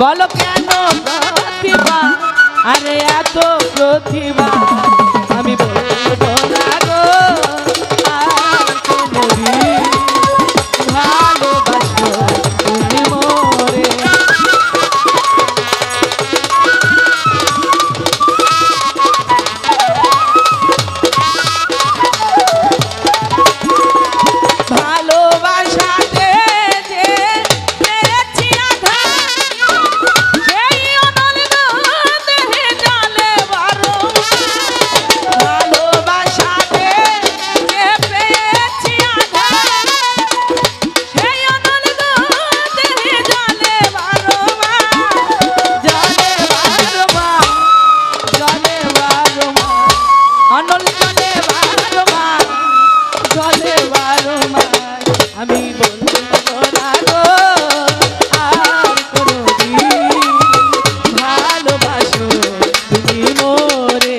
বলো কেন প্রতিভা? আরে এত প্রতিভা। অনলি জলে বারো মাস জলে বারো মাস আমি বলব ভালোবাসো তুমি মোরে।